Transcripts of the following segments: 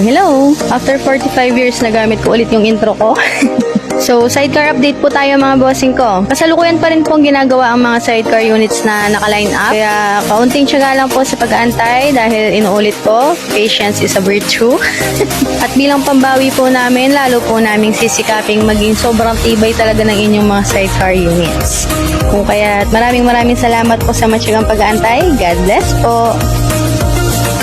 hello! After 45 years nagamit ko ulit yung intro ko. so, sidecar update po tayo mga bossing ko. Kasalukuyan pa rin pong ginagawa ang mga sidecar units na naka-line up. Kaya, kaunting tiyaga lang po sa pag-aantay dahil inuulit ko, patience is a virtue. At bilang pambawi po namin, lalo po naming sisikaping maging sobrang tibay talaga ng inyong mga sidecar units. Kung kaya, maraming maraming salamat po sa matyagang pag-aantay. God bless po.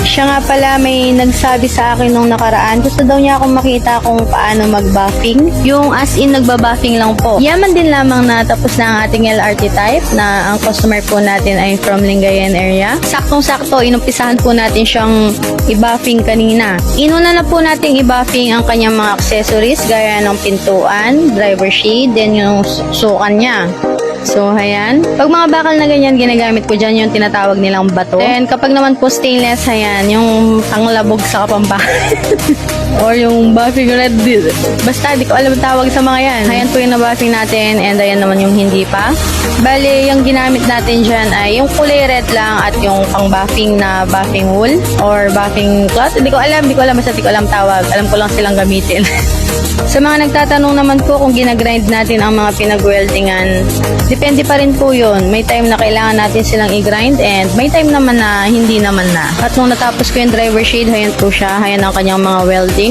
Siya nga pala may nagsabi sa akin nung nakaraan, gusto daw niya akong makita kung paano mag-buffing. Yung as in nagba-buffing lang po. Yaman din lamang na tapos na ang ating LRT type na ang customer po natin ay from Lingayen area. Saktong-sakto, inumpisahan po natin siyang i-buffing kanina. Inuna na po nating i-buffing ang kanyang mga accessories gaya ng pintuan, driver shade, then yung sukan niya. So, ayan. Pag mga bakal na ganyan, ginagamit ko dyan yung tinatawag nilang bato. And kapag naman po stainless, ayan, yung panglabog sa kapambahan. Or yung buffing red. Basta, di ko alam tawag sa mga yan. Ayan po yung na-buffing natin and ayan naman yung hindi pa. Bali, yung ginamit natin dyan ay yung kulay red lang at yung pang-buffing na buffing wool or buffing cloth. Hindi ko alam, di ko alam, basta di ko alam tawag. Alam ko lang silang gamitin. Sa mga nagtatanong naman po kung ginagrind natin ang mga pinag-weldingan, depende pa rin po yun. May time na kailangan natin silang i-grind and may time naman na hindi naman na. At nung natapos ko yung driver shade, hayan po siya, hayan ang kanyang mga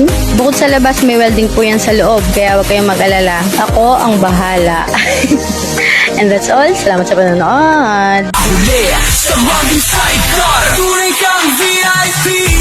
welding. Bukod sa labas, may welding po yan sa loob, kaya huwag kayong mag-alala. Ako ang bahala. and that's all. Salamat sa panonood. Huli sa Tunay kang VIP